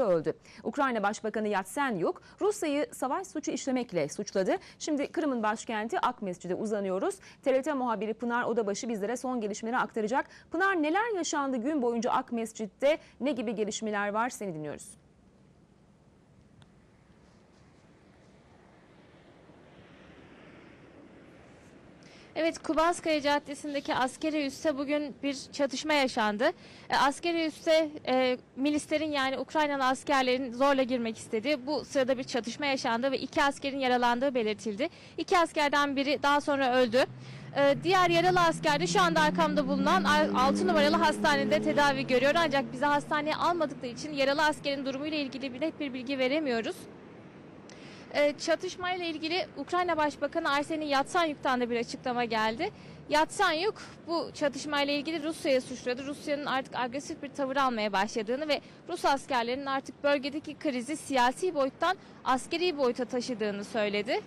öldü. Ukrayna Başbakanı Yatsenyuk Rusya'yı savaş suçu işlemekle suçladı. Şimdi Kırım'ın başkenti Akmescid'e uzanıyoruz. TRT muhabiri Pınar Odabaşı bizlere son gelişmeleri aktaracak. Pınar neler yaşandı gün boyunca Akmescid'de ne gibi gelişmeler var seni dinliyoruz. Evet Kubanskaya Caddesi'ndeki askeri üste bugün bir çatışma yaşandı. E, askeri üste e, milislerin yani Ukraynalı askerlerin zorla girmek istediği bu sırada bir çatışma yaşandı ve iki askerin yaralandığı belirtildi. İki askerden biri daha sonra öldü. E, diğer yaralı asker de şu anda arkamda bulunan 6 numaralı hastanede tedavi görüyor. Ancak bize hastaneye almadıkları için yaralı askerin durumuyla ilgili bir net bir bilgi veremiyoruz. E, çatışmayla ilgili Ukrayna Başbakanı Arseniy Yatsenyuk'tan da bir açıklama geldi. Yatsenyuk bu çatışmayla ilgili Rusya'ya suçladı. Rusya'nın artık agresif bir tavır almaya başladığını ve Rus askerlerinin artık bölgedeki krizi siyasi boyuttan askeri boyuta taşıdığını söyledi.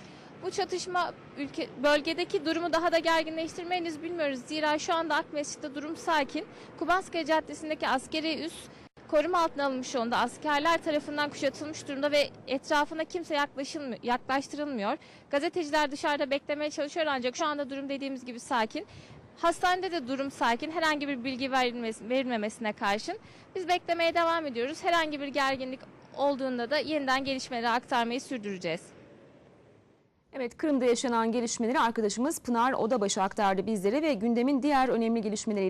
Bu çatışma ülke bölgedeki durumu daha da gerginleştirme bilmiyoruz. Zira şu anda Akmescid'de durum sakin. Kubanskaya Caddesi'ndeki askeri üs koruma altına alınmış yolunda askerler tarafından kuşatılmış durumda ve etrafına kimse yaklaştırılmıyor. Gazeteciler dışarıda beklemeye çalışıyor ancak şu anda durum dediğimiz gibi sakin. Hastanede de durum sakin. Herhangi bir bilgi verilmemesine karşın. Biz beklemeye devam ediyoruz. Herhangi bir gerginlik olduğunda da yeniden gelişmeleri aktarmayı sürdüreceğiz. Evet Kırım'da yaşanan gelişmeleri arkadaşımız Pınar Odabaşı aktardı bizlere ve gündemin diğer önemli gelişmeleri